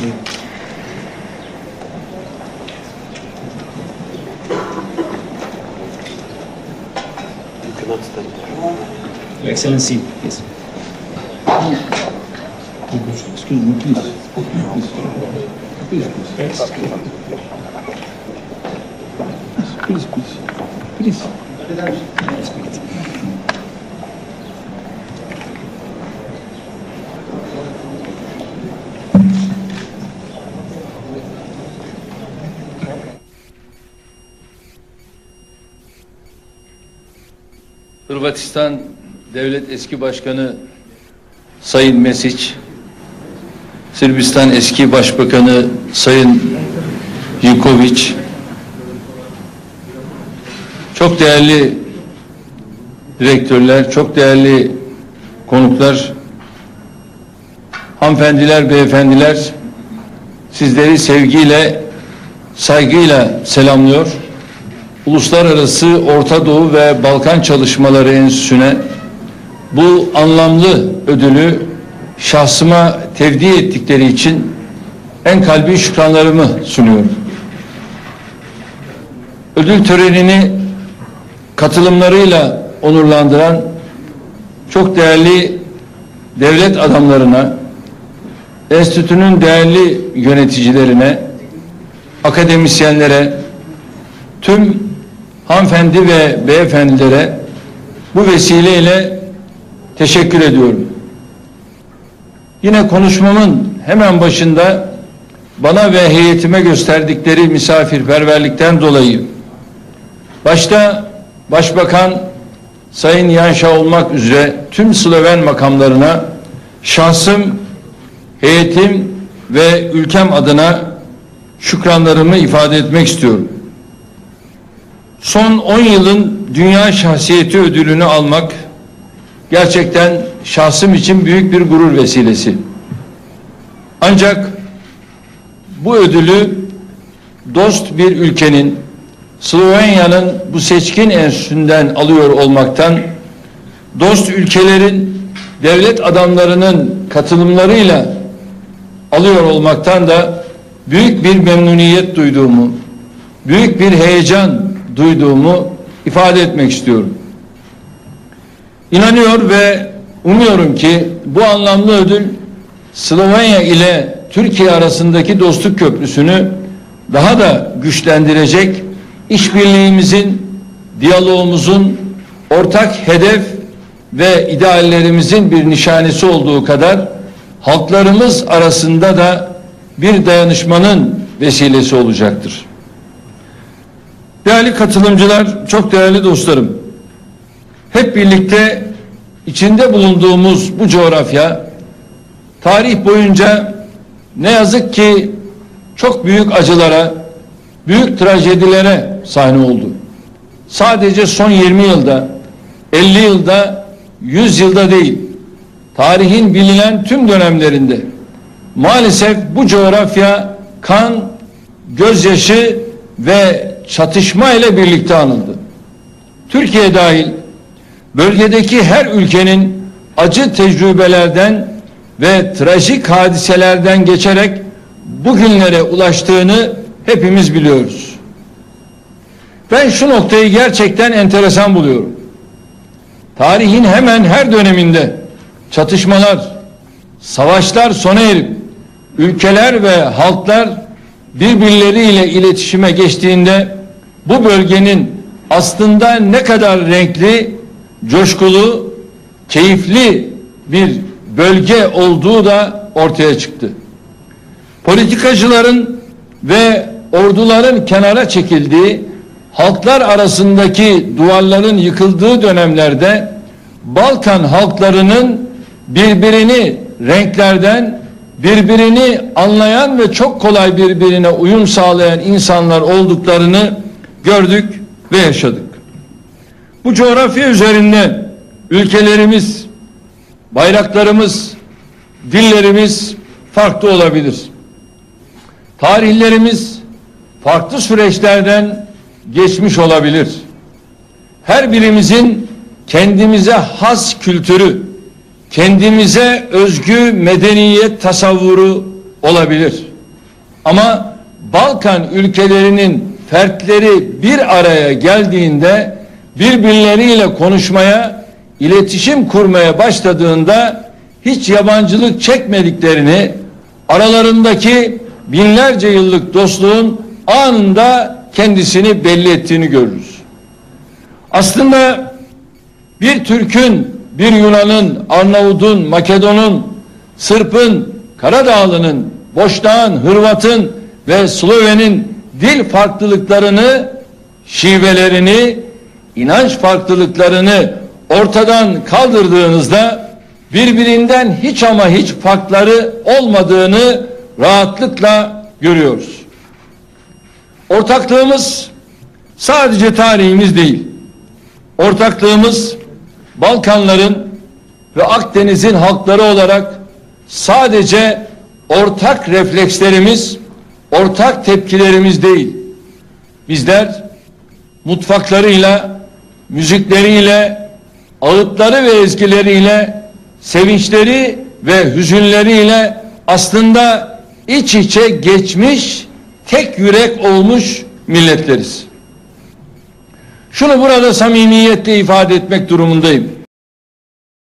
Your Excellency, yes. Excuse me, please. Please, please. Please, please. Please. Please. Hırvatistan Devlet Eski Başkanı Sayın Mesic, Sırbistan Eski Başbakanı Sayın Yikovic, çok değerli direktörler, çok değerli konuklar, hanımefendiler, beyefendiler, sizleri sevgiyle, saygıyla selamlıyor. Uluslararası Orta Doğu ve Balkan Çalışmaları Enstitüsü'ne bu anlamlı ödülü şahsıma tevdi ettikleri için en kalbi şükranlarımı sunuyorum. Ödül törenini katılımlarıyla onurlandıran çok değerli devlet adamlarına, enstitünün değerli yöneticilerine, akademisyenlere, tüm hanımefendi ve beyefendilere bu vesileyle teşekkür ediyorum. Yine konuşmamın hemen başında bana ve heyetime gösterdikleri misafirperverlikten dolayı başta Başbakan Sayın Yanşa olmak üzere tüm Sloven makamlarına şahsım, heyetim ve ülkem adına şükranlarımı ifade etmek istiyorum. Son 10 yılın Dünya Şahsiyeti Ödülünü almak gerçekten şahsım için büyük bir gurur vesilesi. Ancak bu ödülü dost bir ülkenin Slovenya'nın bu seçkin enstitüsünden alıyor olmaktan dost ülkelerin devlet adamlarının katılımlarıyla alıyor olmaktan da büyük bir memnuniyet duyduğumu, büyük bir heyecan duyduğumu ifade etmek istiyorum. İnanıyor ve umuyorum ki bu anlamlı ödül Slovenya ile Türkiye arasındaki dostluk köprüsünü daha da güçlendirecek, işbirliğimizin, diyalogumuzun ortak hedef ve ideallerimizin bir nişanesi olduğu kadar halklarımız arasında da bir dayanışmanın vesilesi olacaktır. Değerli katılımcılar, çok değerli dostlarım. Hep birlikte içinde bulunduğumuz bu coğrafya tarih boyunca ne yazık ki çok büyük acılara, büyük trajedilere sahne oldu. Sadece son 20 yılda, 50 yılda, 100 yılda değil, tarihin bilinen tüm dönemlerinde maalesef bu coğrafya kan, gözyaşı ve çatışma ile birlikte anıldı. Türkiye dahil bölgedeki her ülkenin acı tecrübelerden ve trajik hadiselerden geçerek bugünlere ulaştığını hepimiz biliyoruz. Ben şu noktayı gerçekten enteresan buluyorum. Tarihin hemen her döneminde çatışmalar, savaşlar sona erip ülkeler ve halklar birbirleriyle iletişime geçtiğinde bu bölgenin aslında ne kadar renkli, coşkulu, keyifli bir bölge olduğu da ortaya çıktı. Politikacıların ve orduların kenara çekildiği, halklar arasındaki duvarların yıkıldığı dönemlerde Balkan halklarının birbirini renklerden, birbirini anlayan ve çok kolay birbirine uyum sağlayan insanlar olduklarını gördük ve yaşadık. Bu coğrafya üzerinde ülkelerimiz, bayraklarımız, dillerimiz farklı olabilir. Tarihlerimiz farklı süreçlerden geçmiş olabilir. Her birimizin kendimize has kültürü, kendimize özgü medeniyet tasavvuru, olabilir. Ama Balkan ülkelerinin fertleri bir araya geldiğinde birbirleriyle konuşmaya, iletişim kurmaya başladığında hiç yabancılık çekmediklerini, aralarındaki binlerce yıllık dostluğun anında kendisini belli ettiğini görürüz. Aslında bir Türk'ün, bir Yunan'ın, Arnavut'un, Makedon'un, Sırp'ın, Karadağlı'nın, Boşnak'ın, Hırvat'ın ve Sloven'in dil farklılıklarını, şivelerini, inanç farklılıklarını ortadan kaldırdığınızda birbirinden hiç ama hiç farkları olmadığını rahatlıkla görüyoruz. Ortaklığımız sadece tarihimiz değil. Ortaklığımız Balkanların ve Akdeniz'in halkları olarak sadece ortak reflekslerimiz, ortak tepkilerimiz değil. Bizler mutfaklarıyla, müzikleriyle, ağıtları ve ezgileriyle, sevinçleri ve hüzünleriyle aslında iç içe geçmiş, tek yürek olmuş milletleriz. Şunu burada samimiyetle ifade etmek durumundayım.